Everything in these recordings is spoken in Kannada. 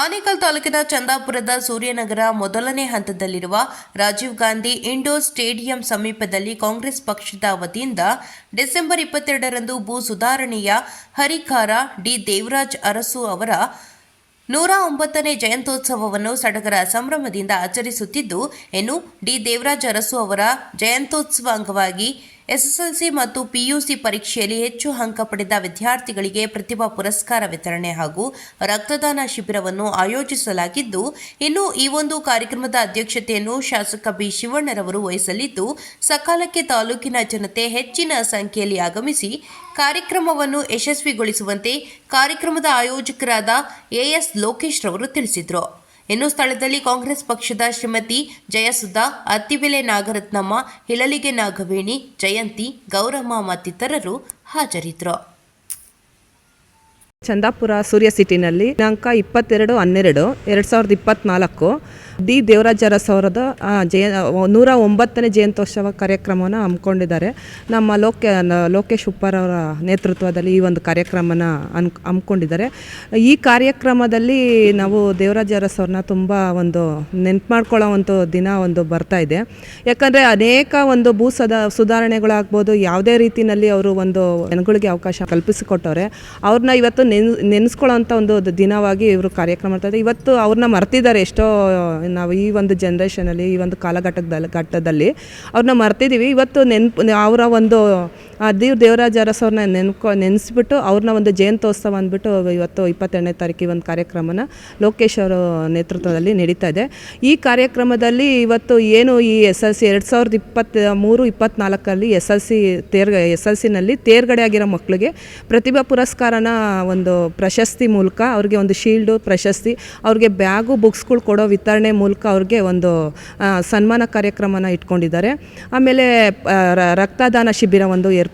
ಆನೇಕಲ್ ತಾಲೂಕಿನ ಚಂದಾಪುರದ ಸೂರ್ಯನಗರ ಮೊದಲನೇ ಹಂತದಲ್ಲಿರುವ ರಾಜೀವ್ ಗಾಂಧಿ ಇಂಡೋರ್ ಸ್ಟೇಡಿಯಂ ಸಮೀಪದಲ್ಲಿ ಕಾಂಗ್ರೆಸ್ ಪಕ್ಷದ ವತಿಯಿಂದ ಡಿಸೆಂಬರ್ ಇಪ್ಪತ್ತೆರಡರಂದು ಭೂ ಸುಧಾರಣೆಯ ಹರಿಕಾರ ಡಿ. ದೇವರಾಜ್ ಅರಸು ಅವರ ನೂರ ಒಂಬತ್ತನೇ ಜಯಂತ್ಯೋತ್ಸವವನ್ನು ಸಡಗರ ಸಂಭ್ರಮದಿಂದ ಆಚರಿಸುತ್ತಿದ್ದು, ಇನ್ನು ಡಿ. ದೇವರಾಜ್ ಅರಸು ಅವರ ಜಯಂತ್ಯೋತ್ಸವ ಅಂಗವಾಗಿ ಎಸ್ಎಸ್ಎಲ್ಸಿ ಮತ್ತು ಪಿಯುಸಿ ಪರೀಕ್ಷೆಯಲ್ಲಿ ಹೆಚ್ಚು ಅಂಕ ಪಡೆದ ವಿದ್ಯಾರ್ಥಿಗಳಿಗೆ ಪ್ರತಿಭಾ ಪುರಸ್ಕಾರ ವಿತರಣೆ ಹಾಗೂ ರಕ್ತದಾನ ಶಿಬಿರವನ್ನು ಆಯೋಜಿಸಲಾಗಿದ್ದು, ಇನ್ನು ಈ ಒಂದು ಕಾರ್ಯಕ್ರಮದ ಅಧ್ಯಕ್ಷತೆಯನ್ನು ಶಾಸಕ ಬಿ ಶಿವಣ್ಣರವರು ವಹಿಸಲಿದ್ದು, ಸಕಾಲಕ್ಕೆ ತಾಲೂಕಿನ ಜನತೆ ಹೆಚ್ಚಿನ ಸಂಖ್ಯೆಯಲ್ಲಿ ಆಗಮಿಸಿ ಕಾರ್ಯಕ್ರಮವನ್ನು ಯಶಸ್ವಿಗೊಳಿಸುವಂತೆ ಕಾರ್ಯಕ್ರಮದ ಆಯೋಜಕರಾದ ಎಎಸ್ ಲೋಕೇಶ್ ರವರು ತಿಳಿಸಿದರು. ಇನ್ನು ಸ್ಥಳದಲ್ಲಿ ಕಾಂಗ್ರೆಸ್ ಪಕ್ಷದ ಶ್ರೀಮತಿ ಜಯಸುಧಾ, ಅತ್ತಿಬೆಲೆ ನಾಗರತ್ನಮ್ಮ, ಹಿಳಲಿಗೆ ನಾಗವೇಣಿ, ಜಯಂತಿ, ಗೌರಮ್ಮ ಮತ್ತಿತರರು ಹಾಜರಿದ್ದರು. ಚಂದಾಪುರ ಸೂರ್ಯ ಸಿಟಿನಲ್ಲಿ ದಿನಾಂಕ ಇಪ್ಪತ್ತೆರಡು ಹನ್ನೆರಡು, ಎರಡು ಸಾವಿರದ ಇಪ್ಪತ್ತ್ನಾಲ್ಕು ಡಿ ದೇವರಾಜ ಅರಸ್ ಅವರದ ಜಯ, ನೂರ ಒಂಬತ್ತನೇ ಜಯಂತ್ಯೋತ್ಸವ ಕಾರ್ಯಕ್ರಮವನ್ನು ಹಮ್ಮಿಕೊಂಡಿದ್ದಾರೆ. ನಮ್ಮ ಲೋಕೆ, ಲೋಕೇಶ್ ಉಪ್ಪಾರ್ ನೇತೃತ್ವದಲ್ಲಿ ಈ ಒಂದು ಕಾರ್ಯಕ್ರಮನ ಅನ್ ಹಮ್ಮಿಕೊಂಡಿದ್ದಾರೆ. ಈ ಕಾರ್ಯಕ್ರಮದಲ್ಲಿ ನಾವು ದೇವರಾಜ ಅರಸ್ ತುಂಬ ಒಂದು ನೆನ್ಪು ಮಾಡ್ಕೊಳ್ಳೋ ದಿನ ಒಂದು ಬರ್ತಾ ಇದೆ. ಯಾಕಂದರೆ ಅನೇಕ ಒಂದು ಭೂ ಸದಾ, ಸುಧಾರಣೆಗಳಾಗ್ಬೋದು, ಯಾವುದೇ ರೀತಿಯಲ್ಲಿ ಅವರು ಒಂದು ಜನಗಳಿಗೆ ಅವಕಾಶ ಕಲ್ಪಿಸಿಕೊಟ್ಟವ್ರೆ ಅವ್ರನ್ನ ಇವತ್ತು ನೆನ್ ಒಂದು ದಿನವಾಗಿ ಇವರು ಕಾರ್ಯಕ್ರಮ ಮಾಡ್ತಾರೆ ಇವತ್ತು ಅವ್ರನ್ನ ಮರ್ತಿದ್ದಾರೆ ಎಷ್ಟೋ ನಾವು ಈ ಒಂದು ಜನ್ರೇಷನಲ್ಲಿ ಈ ಒಂದು ಕಾಲಘಟ್ಟದಲ್ಲಿ ಘಟ್ಟದಲ್ಲಿ ಅವ್ರನ್ನ ಮರ್ತಿದ್ದೀವಿ ಇವತ್ತು ನೆನ್ಪು ಅವರ ಒಂದು ಆ ದೇವ್ ದೇವರಾಜ ಅರಸ್ ಅವ್ರನ್ನ ನೆನ್ಕೊ, ನೆನೆಸ್ಬಿಟ್ಟು ಅವ್ರನ್ನ ಒಂದು ಜಯಂತೋತ್ಸವ ಅಂದ್ಬಿಟ್ಟು ಇವತ್ತು ಇಪ್ಪತ್ತೆರಡನೇ ತಾರೀಕಿಗೆ ಒಂದು ಕಾರ್ಯಕ್ರಮನ ಲೋಕೇಶ್ ಅವರ ನೇತೃತ್ವದಲ್ಲಿ ನಡೀತಾ ಇದೆ. ಈ ಕಾರ್ಯಕ್ರಮದಲ್ಲಿ ಇವತ್ತು ಏನು ಈ ಎಸ್ ಎಲ್ ಸಿ ಎರಡು ಸಾವಿರದ ಇಪ್ಪತ್ತ ಮೂರು, ಇಪ್ಪತ್ತ್ನಾಲ್ಕರಲ್ಲಿ ಎಸ್ ಎಲ್ ಸಿ ತೇರ್ಗ, ಎಸ್ ಎಲ್ ಸಿನಲ್ಲಿ ತೇರ್ಗಡೆ ಆಗಿರೋ ಮಕ್ಕಳಿಗೆ ಪ್ರತಿಭಾ ಪುರಸ್ಕಾರನ ಒಂದು ಪ್ರಶಸ್ತಿ ಮೂಲಕ ಅವ್ರಿಗೆ ಒಂದು ಶೀಲ್ಡು ಪ್ರಶಸ್ತಿ, ಅವ್ರಿಗೆ ಬ್ಯಾಗು, ಬುಕ್ಸ್ಗಳು ಕೊಡೋ ವಿತರಣೆ ಮೂಲಕ ಅವ್ರಿಗೆ ಒಂದು ಸನ್ಮಾನ ಕಾರ್ಯಕ್ರಮನ ಇಟ್ಕೊಂಡಿದ್ದಾರೆ. ಆಮೇಲೆ ರಕ್ತದಾನ ಶಿಬಿರ ಒಂದು ಏರ್ಪಡಿಸಿದ್ದಾರೆ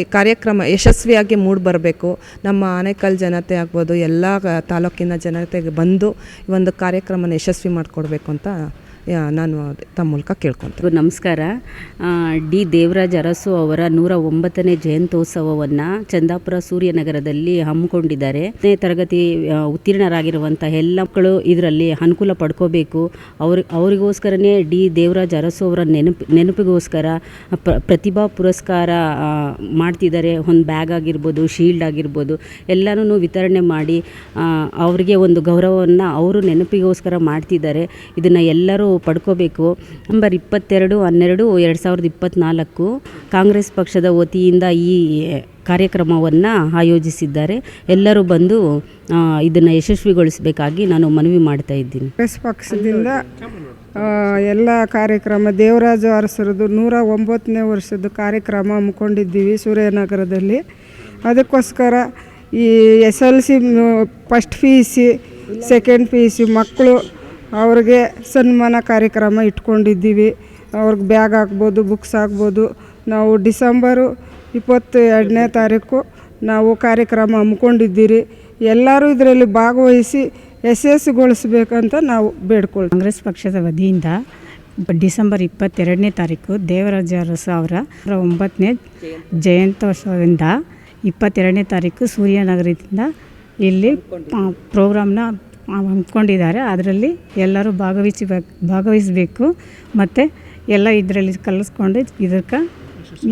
ಈ ಕಾರ್ಯಕ್ರಮ ಯಶಸ್ವಿಯಾಗಿ ಮೂಡಿ ಬರಬೇಕು ನಮ್ಮ ಆನೇಕಲ್ ಜನತೆ ಆಗ್ಬೋದು, ಎಲ್ಲ ತಾಲೂಕಿನ ಜನತೆಗೆ ಬಂದು ಈ ಒಂದು ಕಾರ್ಯಕ್ರಮನ ಯಶಸ್ವಿ ಮಾಡಿಕೊಡ್ಬೇಕು ಅಂತ ನಾನು ತಮ್ಮ ಮೂಲಕ ಕೇಳ್ಕೊತೀನಿ ನಮಸ್ಕಾರ. ಡಿ ದೇವರಾಜ್ ಅರಸು ಅವರ ನೂರ ಒಂಬತ್ತನೇ ಜಯಂತ್ಯೋತ್ಸವವನ್ನು ಚಂದಾಪುರ ಸೂರ್ಯನಗರದಲ್ಲಿ ಹಮ್ಮಿಕೊಂಡಿದ್ದಾರೆ. ಹತ್ತನೇ ತರಗತಿ ಉತ್ತೀರ್ಣರಾಗಿರುವಂಥ ಎಲ್ಲ ಮಕ್ಕಳು ಇದರಲ್ಲಿ ಅನುಕೂಲ ಪಡ್ಕೋಬೇಕು. ಅವ್ರ, ಅವರಿಗೋಸ್ಕರನೇ ಡಿ ದೇವರಾಜ್ ಅರಸು ಅವರ ನೆನಪು, ನೆನಪಿಗೋಸ್ಕರ ಪ್ರತಿಭಾ ಪುರಸ್ಕಾರ ಮಾಡ್ತಿದ್ದಾರೆ. ಒಂದು ಬ್ಯಾಗ್ ಆಗಿರ್ಬೋದು, ಶೀಲ್ಡ್ ಆಗಿರ್ಬೋದು ಎಲ್ಲನೂ ವಿತರಣೆ ಮಾಡಿ ಅವರಿಗೆ ಒಂದು ಗೌರವವನ್ನು ಅವರು ನೆನಪಿಗೋಸ್ಕರ ಮಾಡ್ತಿದ್ದಾರೆ. ಇದನ್ನು ಎಲ್ಲರೂ ಪಡ್ಕೋಬೇಕು. ನಂಬರ್ ಇಪ್ಪತ್ತೆರಡು, ಹನ್ನೆರಡು, ಎರಡು ಸಾವಿರದ ಇಪ್ಪತ್ತ್ನಾಲ್ಕು ಕಾಂಗ್ರೆಸ್ ಪಕ್ಷದ ವತಿಯಿಂದ ಈ ಕಾರ್ಯಕ್ರಮವನ್ನು ಆಯೋಜಿಸಿದ್ದಾರೆ. ಎಲ್ಲರೂ ಬಂದು ಇದನ್ನು ಯಶಸ್ವಿಗೊಳಿಸಬೇಕಾಗಿ ನಾನು ಮನವಿ ಮಾಡ್ತಾ ಇದ್ದೀನಿ. ಕಾಂಗ್ರೆಸ್ ಪಕ್ಷದಿಂದ ಎಲ್ಲ ಕಾರ್ಯಕ್ರಮ, ದೇವರಾಜು ಅರಸರದು ನೂರ ಒಂಬತ್ತನೇ ವರ್ಷದ ಕಾರ್ಯಕ್ರಮ ಹಮ್ಮಿಕೊಂಡಿದ್ದೀವಿ ಸೂರ್ಯನಗರದಲ್ಲಿ. ಅದಕ್ಕೋಸ್ಕರ ಈ S L C, first P U C, second P U C ಮಕ್ಕಳು ಅವ್ರಿಗೆ ಸನ್ಮಾನ ಕಾರ್ಯಕ್ರಮ ಇಟ್ಕೊಂಡಿದ್ದೀವಿ. ಅವ್ರಿಗೆ ಬ್ಯಾಗ್ ಆಗ್ಬೋದು ಬುಕ್ಸ್ ಆಗ್ಬೋದು ನಾವು ಡಿಸೆಂಬರು ಇಪ್ಪತ್ತು ಎರಡನೇ ತಾರೀಕು ನಾವು ಕಾರ್ಯಕ್ರಮ ಹಮ್ಮಿಕೊಂಡಿದ್ದೀರಿ. ಎಲ್ಲರೂ ಇದರಲ್ಲಿ ಭಾಗವಹಿಸಿ ಯಶಸ್ಸುಗೊಳಿಸ್ಬೇಕಂತ ನಾವು ಬೇಡ್ಕೊಳ್ತೀವಿ. ಕಾಂಗ್ರೆಸ್ ಪಕ್ಷದ ವತಿಯಿಂದ ಡಿಸೆಂಬರ್ ಇಪ್ಪತ್ತೆರಡನೇ ತಾರೀಕು ದೇವರಾಜ ಅರಸು ಅವರ ಒಂಬತ್ತನೇ ಜಯಂತ್ಯೋತ್ಸವದಿಂದ ಇಪ್ಪತ್ತೆರಡನೇ ತಾರೀಕು ಸೂರ್ಯನಗರದಿಂದ ಇಲ್ಲಿ ಪ್ರೋಗ್ರಾಮ್ನ ಹಮ್ಮಿಕೊಂಡಿದ್ದಾರೆ. ಅದರಲ್ಲಿ ಎಲ್ಲರೂ ಭಾಗವಹಿಸಿ ಭಾಗವಹಿಸಬೇಕು. ಮತ್ತು ಎಲ್ಲ ಇದರಲ್ಲಿ ಕಲಿಸ್ಕೊಂಡು ಇದಕ್ಕೆ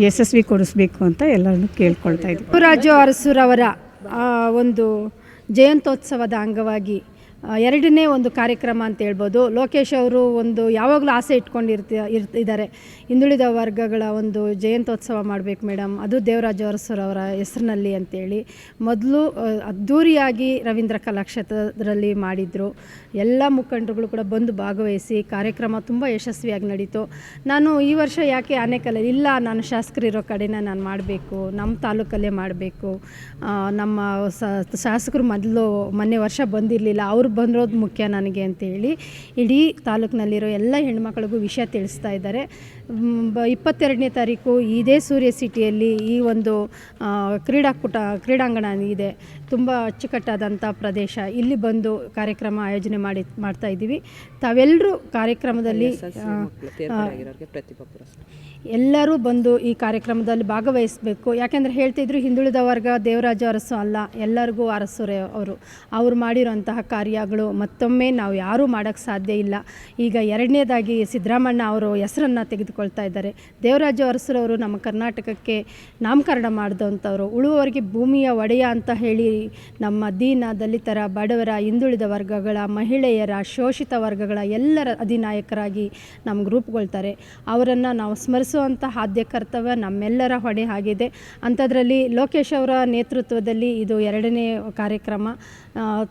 ಯಶಸ್ವಿ ಕೊಡಿಸ್ಬೇಕು ಅಂತ ಎಲ್ಲರನ್ನು ಕೇಳ್ಕೊಳ್ತಾ ಇದ್ದೀವಿ ರಾಜು ಅರಸುರವರ ಒಂದು ಜಯಂತ್ಯೋತ್ಸವದ ಅಂಗವಾಗಿ ಎರಡನೇ ಒಂದು ಕಾರ್ಯಕ್ರಮ ಅಂತ ಹೇಳ್ಬೋದು. ಲೋಕೇಶ್ ಅವರು ಒಂದು ಯಾವಾಗಲೂ ಆಸೆ ಇಟ್ಕೊಂಡಿರ್ತ ಇರ್ತಿದ್ದಾರೆ ಹಿಂದುಳಿದ ವರ್ಗಗಳ ಒಂದು ಜಯಂತ್ಯೋತ್ಸವ ಮಾಡಬೇಕು ಮೇಡಮ್. ಅದು ದೇವರಾಜ ಅರಸರವರ ಹೆಸರಿನಲ್ಲಿ ಅಂತೇಳಿ. ಮೊದಲು ಅದ್ಧೂರಿಯಾಗಿ ರವೀಂದ್ರ ಕಲಾಕ್ಷೇತ್ರದಲ್ಲಿ ಮಾಡಿದರು. ಎಲ್ಲ ಮುಖಂಡರುಗಳು ಕೂಡ ಬಂದು ಭಾಗವಹಿಸಿ ಕಾರ್ಯಕ್ರಮ ತುಂಬ ಯಶಸ್ವಿಯಾಗಿ ನಡೀತು. ನಾನು ಈ ವರ್ಷ ಯಾಕೆ ಆನೆಕಲ್ಲ, ಇಲ್ಲ, ನಾನು ಶಾಸಕರಿರೋ ಕಡೆನ ನಾನು ಮಾಡಬೇಕು, ನಮ್ಮ ತಾಲೂಕಲ್ಲೇ ಮಾಡಬೇಕು. ನಮ್ಮ ಶಾಸಕರು ಮೊದಲು ಮೊನ್ನೆ ವರ್ಷ ಬಂದಿರಲಿಲ್ಲ, ಅವ್ರು ಬಂದಿರೋದು ಮುಖ್ಯ ನನಗೆ ಅಂತೇಳಿ. ಇಡೀ ತಾಲೂಕಿನಲ್ಲಿರೋ ಎಲ್ಲ ಹೆಣ್ಮಕ್ಳಿಗೂ ವಿಷಯ ತಿಳಿಸ್ತಾ ಇದ್ದಾರೆ. ಬ, ಇಪ್ಪತ್ತೆರಡನೇ ತಾರೀಕು ಇದೇ ಸೂರ್ಯ ಸಿಟಿಯಲ್ಲಿ ಈ ಒಂದು ಕ್ರೀಡಾಕೂಟ, ಕ್ರೀಡಾಂಗಣ ಇದೆ. ತುಂಬ ಅಚ್ಚುಕಟ್ಟಾದಂಥ ಪ್ರದೇಶ. ಇಲ್ಲಿ ಬಂದು ಕಾರ್ಯಕ್ರಮ ಆಯೋಜನೆ ಮಾಡಿ ಮಾಡ್ತಾ ಇದ್ದೀವಿ. ತಾವೆಲ್ಲರೂ ಕಾರ್ಯಕ್ರಮದಲ್ಲಿ ಎಲ್ಲರೂ ಬಂದು ಈ ಕಾರ್ಯಕ್ರಮದಲ್ಲಿ ಭಾಗವಹಿಸಬೇಕು. ಯಾಕೆಂದರೆ ಹೇಳ್ತಿದ್ರು ಹಿಂದುಳಿದ ವರ್ಗ ದೇವರಾಜ ಅರಸು ಅಲ್ಲ ಎಲ್ಲರಿಗೂ ಅರಸುರೇ ಅವರು. ಅವರು ಮಾಡಿರೋಂತಹ ಕಾರ್ಯಗಳು ಮತ್ತೊಮ್ಮೆ ನಾವು ಯಾರೂ ಮಾಡೋಕ್ಕೆ ಸಾಧ್ಯ ಇಲ್ಲ. ಈಗ ಎರಡನೇದಾಗಿ ಸಿದ್ದರಾಮಣ್ಣ ಅವರು ಹೆಸರನ್ನು ತೆಗೆದುಕೊಳ್ತಾ ಇದ್ದಾರೆ. ದೇವರಾಜ ಅರಸರವರು ನಮ್ಮ ಕರ್ನಾಟಕಕ್ಕೆ ನಾಮಕರಣ ಮಾಡಿದಂಥವ್ರು. ಉಳುವವರಿಗೆ ಭೂಮಿಯ ಒಡೆಯ ಅಂತ ಹೇಳಿ ನಮ್ಮ ದೀನ ದಲಿತರ, ಬಡವರ, ಹಿಂದುಳಿದ ವರ್ಗಗಳ, ಮಹಿಳೆಯರ, ಶೋಷಿತ ವರ್ಗಗಳ ಎಲ್ಲರ ಅಧಿನಾಯಕರಾಗಿ ನಮ್ಗೆ ರೂಪುಗೊಳ್ತಾರೆ ಅವರನ್ನು ನಾವು ಸ್ಮರಿಸುವಂಥ ಆದ್ಯ ಕರ್ತವ್ಯ ನಮ್ಮೆಲ್ಲರ ಹೊಣೆ ಆಗಿದೆ. ಅಂಥದ್ರಲ್ಲಿ ಲೋಕೇಶ್ ಅವರ ನೇತೃತ್ವದಲ್ಲಿ ಇದು ಎರಡನೇ ಕಾರ್ಯಕ್ರಮ.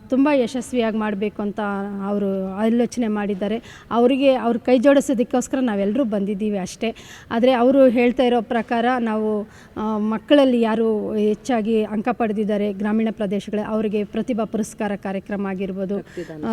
ತುಂಬ ಯಶಸ್ವಿಯಾಗಿ ಮಾಡಬೇಕು ಅಂತ ಅವರು ಆಲೋಚನೆ ಮಾಡಿದ್ದಾರೆ. ಅವರಿಗೆ ಅವ್ರ ಕೈ ಜೋಡಿಸೋದಕ್ಕೋಸ್ಕರ ನಾವೆಲ್ಲರೂ ಬಂದಿದ್ದೀವಿ ಅಷ್ಟೇ. ಆದರೆ ಅವರು ಹೇಳ್ತಾ ಇರೋ ಪ್ರಕಾರ ನಾವು ಮಕ್ಕಳಲ್ಲಿ ಯಾರು ಹೆಚ್ಚಾಗಿ ಅಂಕ ಪಡೆದಿದ್ದಾರೆ, ಗ್ರಾಮೀಣ ಪ್ರದೇಶಗಳ ಅವರಿಗೆ ಪ್ರತಿಭಾ ಪುರಸ್ಕಾರ ಕಾರ್ಯಕ್ರಮ ಆಗಿರ್ಬೋದು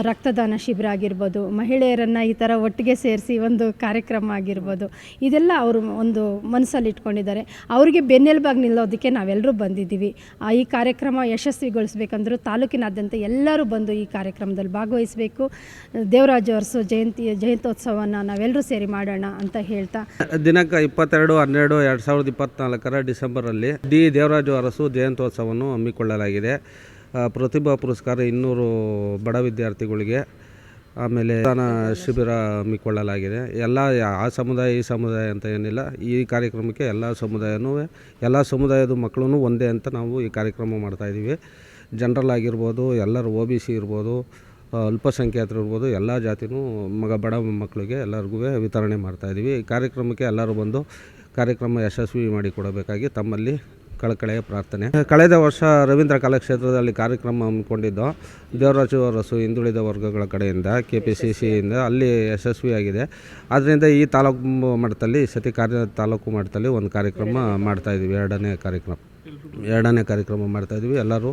ರಕ್ತದಾನ ಶಿಬಿರ ಆಗಿರ್ಬೋದು ಮಹಿಳೆಯರನ್ನು ಈ ಥರ ಒಟ್ಟಿಗೆ ಸೇರಿಸಿ ಒಂದು ಕಾರ್ಯಕ್ರಮ ಆಗಿರ್ಬೋದು ಇದೆಲ್ಲ ಅವರು ಒಂದು ಮನಸ್ಸಲ್ಲಿ ಇಟ್ಕೊಂಡಿದ್ದಾರೆ. ಅವರಿಗೆ ಬೆನ್ನೆಲುಬಾಗಿ ನಿಲ್ಲೋದಕ್ಕೆ ನಾವೆಲ್ಲರೂ ಬಂದಿದ್ದೀವಿ. ಆ, ಈ ಕಾರ್ಯಕ್ರಮ ಯಶಸ್ವಿಗೊಳಿಸ್ಬೇಕಂದ್ರೂ ತಾಲೂಕಿನಾದ್ಯಂತ ಎಲ್ಲರೂ ಬಂದು ಈ ಕಾರ್ಯಕ್ರಮದಲ್ಲಿ ಭಾಗವಹಿಸಬೇಕು. ದೇವರಾಜ ಅರಸು ಜಯಂತಿ ಜಯಂತ್ಯೋತ್ಸವವನ್ನು ನಾವೆಲ್ಲರೂ ಸೇರಿ ಮಾಡೋಣ ಅಂತ ಹೇಳ್ತಾ. ದಿನಾಂಕ ಇಪ್ಪತ್ತೆರಡು ಹನ್ನೆರಡು ಎರಡು ಸಾವಿರದ ಇಪ್ಪತ್ತ್ನಾಲ್ಕರ ಡಿಸೆಂಬರಲ್ಲಿ ಡಿ ದೇವರಾಜು ಅರಸು ಜಯಂತ್ಯೋತ್ಸವವನ್ನು ಹಮ್ಮಿಕೊಳ್ಳಲಾಗಿದೆ. ಆ, ಪ್ರತಿಭಾ ಪುರಸ್ಕಾರ ಇನ್ನೂರು ಬಡ ವಿದ್ಯಾರ್ಥಿಗಳಿಗೆ ಆಮೇಲೆ ದಾನ ಶಿಬಿರ ಹಮ್ಮಿಕೊಳ್ಳಲಾಗಿದೆ. ಎಲ್ಲ ಆ ಸಮುದಾಯ ಈ ಸಮುದಾಯ ಅಂತ ಏನಿಲ್ಲ. ಈ ಕಾರ್ಯಕ್ರಮಕ್ಕೆ ಎಲ್ಲ ಸಮುದಾಯನೂ ಎಲ್ಲ ಸಮುದಾಯದ ಮಕ್ಕಳೂ ಒಂದೇ ಅಂತ ನಾವು ಈ ಕಾರ್ಯಕ್ರಮ ಮಾಡ್ತಾಯಿದ್ದೀವಿ ಜನರಲ್ ಆಗಿರ್ಬೋದು ಎಲ್ಲರೂ ಒ ಬಿ ಸಿ ಇರ್ಬೋದು ಅಲ್ಪಸಂಖ್ಯಾತರು ಇರ್ಬೋದು ಎಲ್ಲ ಜಾತಿನೂ ಮಗ ಬಡ ಮಕ್ಕಳಿಗೆ ಎಲ್ಲರಿಗೂ ವಿತರಣೆ ಮಾಡ್ತಾಯಿದ್ದೀವಿ ಈ ಕಾರ್ಯಕ್ರಮಕ್ಕೆ ಎಲ್ಲರೂ ಬಂದು ಕಾರ್ಯಕ್ರಮ ಯಶಸ್ವಿ ಮಾಡಿಕೊಡಬೇಕಾಗಿ ತಮ್ಮಲ್ಲಿ ಕಳಕಳೆಯ ಪ್ರಾರ್ಥನೆ. ಕಳೆದ ವರ್ಷ ರವೀಂದ್ರ ಕಲಾಕ್ಷೇತ್ರದಲ್ಲಿ ಕಾರ್ಯಕ್ರಮ ಹಮ್ಮಿಕೊಂಡಿದ್ದು, ದೇವರಾಜು ಅರಸು ಹಿಂದುಳಿದ ವರ್ಗಗಳ ಕಡೆಯಿಂದ ಕೆ ಪಿ ಸಿ ಸಿಯಿಂದ ಅಲ್ಲಿ ಯಶಸ್ವಿಯಾಗಿದೆ. ಆದ್ದರಿಂದ ಈ ತಾಲೂಕು ಮಟ್ಟದಲ್ಲಿ ಈ ಸತಿ ಕಾರ್ಯ ತಾಲೂಕು ಮಟ್ಟದಲ್ಲಿ ಒಂದು ಕಾರ್ಯಕ್ರಮ ಮಾಡ್ತಾಯಿದ್ದೀವಿ ಎರಡನೇ ಕಾರ್ಯಕ್ರಮ. ಎರಡನೇ ಕಾರ್ಯಕ್ರಮ ಮಾಡ್ತಾಯಿದ್ವಿ ಎಲ್ಲರೂ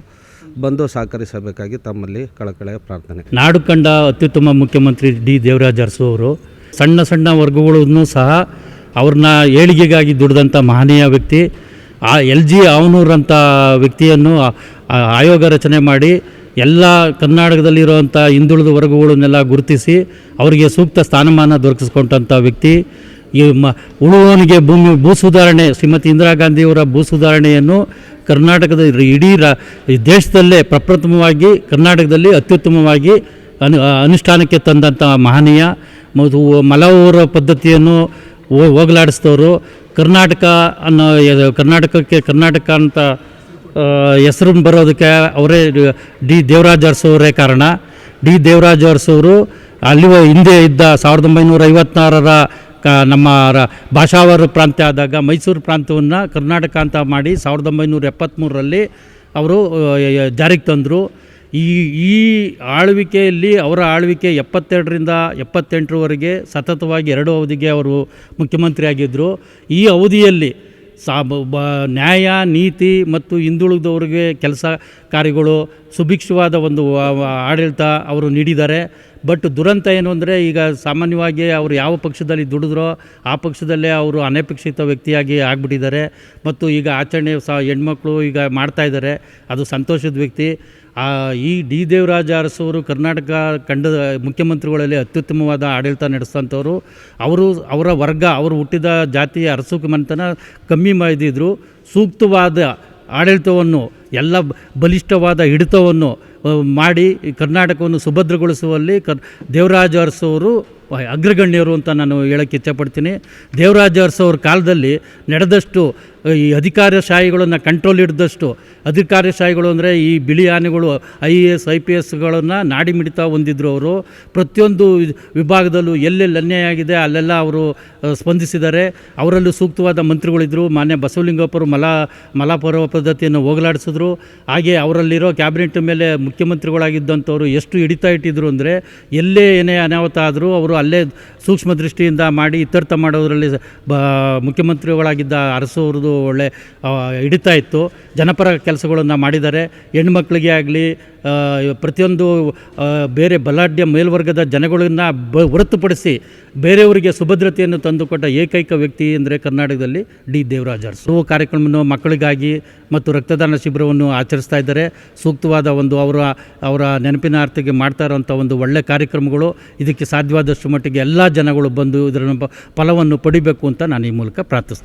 ಬಂದು ಸಹಕರಿಸಬೇಕಾಗಿ ತಮ್ಮಲ್ಲಿ ಕಳಕಳೆ ಪ್ರಾರ್ಥನೆ. ನಾಡು ಕಂಡ ಅತ್ಯುತ್ತಮ ಮುಖ್ಯಮಂತ್ರಿ ಡಿ ದೇವರಾಜ್ ಅರಸು ಅವರು, ಸಣ್ಣ ಸಣ್ಣ ವರ್ಗಗಳನ್ನು ಸಹ ಅವ್ರನ್ನ ಏಳಿಗೆಗಾಗಿ ದುಡಿದಂಥ ಮಹನೀಯ ವ್ಯಕ್ತಿ ಆ ಎಲ್ ಜಿ ಅವನೂರಂಥ ವ್ಯಕ್ತಿಯನ್ನು ಆಯೋಗ ರಚನೆ ಮಾಡಿ ಎಲ್ಲ ಕರ್ನಾಟಕದಲ್ಲಿರುವಂಥ ಹಿಂದುಳಿದ ವರ್ಗಗಳನ್ನೆಲ್ಲ ಗುರುತಿಸಿ ಅವರಿಗೆ ಸೂಕ್ತ ಸ್ಥಾನಮಾನ ದೊರಕಿಸ್ಕೊಂಡಂಥ ವ್ಯಕ್ತಿ. ಈ ಮ, ಉಳುವವನಿಗೆ ಭೂಮಿ, ಭೂ ಸುಧಾರಣೆ, ಶ್ರೀಮತಿ ಇಂದಿರಾ ಗಾಂಧಿಯವರ ಭೂ ಸುಧಾರಣೆಯನ್ನು ಕರ್ನಾಟಕದ ಇಡೀ ರಾ ದೇಶದಲ್ಲೇ ಪ್ರಪ್ರಥಮವಾಗಿ ಕರ್ನಾಟಕದಲ್ಲಿ ಅತ್ಯುತ್ತಮವಾಗಿ ಅನು, ಅನುಷ್ಠಾನಕ್ಕೆ ತಂದಂಥ ಮಹನೀಯ. ಮತ್ತು ಮಲವೂರ ಪದ್ಧತಿಯನ್ನು ಹೋಗಲಾಡಿಸಿದವರು. ಕರ್ನಾಟಕ ಅನ್ನೋ ಕರ್ನಾಟಕಕ್ಕೆ ಕರ್ನಾಟಕ ಅಂತ ಹೆಸರು ಬರೋದಕ್ಕೆ ಅವರೇ ಡಿ ದೇವರಾಜ್ ಅರಸವರೇ ಕಾರಣ. ಡಿ ದೇವರಾಜ ಅರಸವರು ಅಲ್ಲಿ ಹಿಂದೆ ಇದ್ದ ಸಾವಿರದ ಒಂಬೈನೂರ ಐವತ್ತಾರರ ಕ ನಮ್ಮ ಭಾಷಾವಾರು ಪ್ರಾಂತ್ಯ ಆದಾಗ ಮೈಸೂರು ಪ್ರಾಂತ್ಯವನ್ನು ಕರ್ನಾಟಕ ಅಂತ ಮಾಡಿ ಸಾವಿರದ ಒಂಬೈನೂರ ಎಪ್ಪತ್ತ್ಮೂರರಲ್ಲಿ ಅವರು ಜಾರಿಗೆ ತಂದರು. ಈ ಈ ಆಳ್ವಿಕೆಯಲ್ಲಿ ಅವರ ಆಳ್ವಿಕೆ ಎಪ್ಪತ್ತೆರಡರಿಂದ ಎಪ್ಪತ್ತೆಂಟರವರೆಗೆ ಸತತವಾಗಿ ಎರಡು ಅವಧಿಗೆ ಅವರು ಮುಖ್ಯಮಂತ್ರಿಯಾಗಿದ್ದರು. ಈ ಅವಧಿಯಲ್ಲಿ ಸಾ, ಬ- ನ್ಯಾಯ, ನೀತಿ ಮತ್ತು ಹಿಂದುಳಿದವ್ರಿಗೆ ಕೆಲಸ ಕಾರ್ಯಗಳು ಸುಭಿಕ್ಷವಾದ ಒಂದು ಆಡಳಿತ ಅವರು ನೀಡಿದ್ದಾರೆ. ಬಟ್ ದುರಂತ ಏನು ಅಂದರೆ ಈಗ ಸಾಮಾನ್ಯವಾಗಿ ಅವರು ಯಾವ ಪಕ್ಷದಲ್ಲಿ ದುಡಿದ್ರೋ ಆ ಪಕ್ಷದಲ್ಲೇ ಅವರು ಅನಪೇಕ್ಷಿತ ವ್ಯಕ್ತಿಯಾಗಿ ಆಗಿಬಿಟ್ಟಿದ್ದಾರೆ. ಮತ್ತು ಈಗ ಆಚರಣೆ ಸಹ ಹೆಣ್ಮಕ್ಳು ಈಗ ಮಾಡ್ತಾ ಇದ್ದಾರೆ. ಅದು ಸಂತೋಷದ ವ್ಯಕ್ತಿ. ಈ ಡಿ ದೇವರಾಜ ಅರಸವರು ಕರ್ನಾಟಕ ಖಂಡದ ಮುಖ್ಯಮಂತ್ರಿಗಳಲ್ಲಿ ಅತ್ಯುತ್ತಮವಾದ ಆಡಳಿತ ನಡೆಸಿದಂಥವ್ರು, ಅವರು ಅವರ ವರ್ಗ, ಅವರು ಹುಟ್ಟಿದ ಜಾತಿಯ ಅರಸು ಮನೆತನ ಕಮ್ಮಿ ಮಾಡಿದ್ರು. ಸೂಕ್ತವಾದ ಆಡಳಿತವನ್ನು, ಎಲ್ಲ ಬಲಿಷ್ಠವಾದ ಹಿಡಿತವನ್ನು ಮಾಡಿ ಕರ್ನಾಟಕವನ್ನು ಸುಭದ್ರಗೊಳಿಸುವಲ್ಲಿ ಕರ್ ದೇವರಾಜ ಅರಸವರು ಅಗ್ರಗಣ್ಯರು ಅಂತ ನಾನು ಹೇಳೋಕ್ಕೆ ಇಚ್ಛಪಡ್ತೀನಿ. ದೇವರಾಜ ಅರಸವ್ರ ಕಾಲದಲ್ಲಿ ನಡೆದಷ್ಟು, ಈ ಅಧಿಕಾರಶಾಹಿಗಳನ್ನು ಕಂಟ್ರೋಲ್ ಹಿಡಿದಷ್ಟು ಅಧಿಕಾರಶಾಹಿಗಳು ಅಂದರೆ ಈ ಬಿಳಿ ಆನೆಗಳು, I A S, I P ಎಸ್ಗಳನ್ನು ನಾಡಿ ಮಿಡಿತ ಹೊಂದಿದ್ರು ಅವರು. ಪ್ರತಿಯೊಂದು ವಿಭಾಗದಲ್ಲೂ ಎಲ್ಲೆಲ್ಲಿ ಅನ್ಯಾಯ ಆಗಿದೆ ಅಲ್ಲೆಲ್ಲ ಅವರು ಸ್ಪಂದಿಸಿದ್ದಾರೆ. ಅವರಲ್ಲೂ ಸೂಕ್ತವಾದ ಮಂತ್ರಿಗಳಿದ್ದರು ಮಾನ್ಯ ಬಸವಲಿಂಗಪ್ಪರು ಮಲ, ಮಲಾಪರ್ವ ಪದ್ಧತಿಯನ್ನು ಹೋಗಲಾಡಿಸಿದ್ರು. ಹಾಗೆ ಅವರಲ್ಲಿರೋ ಕ್ಯಾಬಿನೆಟ್ ಮೇಲೆ ಮುಖ್ಯಮಂತ್ರಿಗಳಾಗಿದ್ದಂಥವ್ರು ಎಷ್ಟು ಹಿಡಿತಾ ಇಟ್ಟಿದ್ರು ಅಂದರೆ, ಎಲ್ಲೇ ಏನೇ ಅನಾಹುತ ಆದರೂ ಅವರು ಅಲ್ಲೇ ಸೂಕ್ಷ್ಮ ದೃಷ್ಟಿಯಿಂದ ಮಾಡಿ ಇತ್ಯರ್ಥ ಮಾಡೋದರಲ್ಲಿ ಬ, ಮುಖ್ಯಮಂತ್ರಿಗಳಾಗಿದ್ದ ಅರಸು ಅವ್ರದ್ದು ಒಳ್ಳೆ ಹಿಡಿತಾ ಇತ್ತು. ಜನಪರ ಕೆಲಸಗಳನ್ನು ಮಾಡಿದ್ದಾರೆ. ಹೆಣ್ಮಕ್ಳಿಗೆ ಆಗಲಿ ಪ್ರತಿಯೊಂದು ಬೇರೆ ಬಲಾಢ್ಯ ಮೇಲ್ವರ್ಗದ ಜನಗಳನ್ನ ಬ, ಹೊರತುಪಡಿಸಿ ಬೇರೆಯವರಿಗೆ ಸುಭದ್ರತೆಯನ್ನು ತಂದುಕೊಟ್ಟ ಏಕೈಕ ವ್ಯಕ್ತಿ ಅಂದರೆ ಕರ್ನಾಟಕದಲ್ಲಿ ಡಿ. ದೇವರಾಜ್ ಸೋ ಕಾರ್ಯಕ್ರಮವನ್ನು ಮಕ್ಕಳಿಗಾಗಿ ಮತ್ತು ರಕ್ತದಾನ ಶಿಬಿರವನ್ನು ಆಚರಿಸ್ತಾ ಇದ್ದಾರೆ. ಸೂಕ್ತವಾದ ಒಂದು ಅವರ ಅವರ ನೆನಪಿನ ಅರ್ಥಕ್ಕೆ ಮಾಡ್ತಾ ಇರೋಂಥ ಒಂದು ಒಳ್ಳೆ ಕಾರ್ಯಕ್ರಮಗಳು. ಇದಕ್ಕೆ ಸಾಧ್ಯವಾದಷ್ಟು ಮಟ್ಟಿಗೆ ಎಲ್ಲ ಜನಗಳು ಬಂದು ಇದರ ಫಲವನ್ನು ಪಡಿಬೇಕು ಅಂತ ನಾನು ಈ ಮೂಲಕ ಪ್ರಾರ್ಥಿಸ್ತೀನಿ.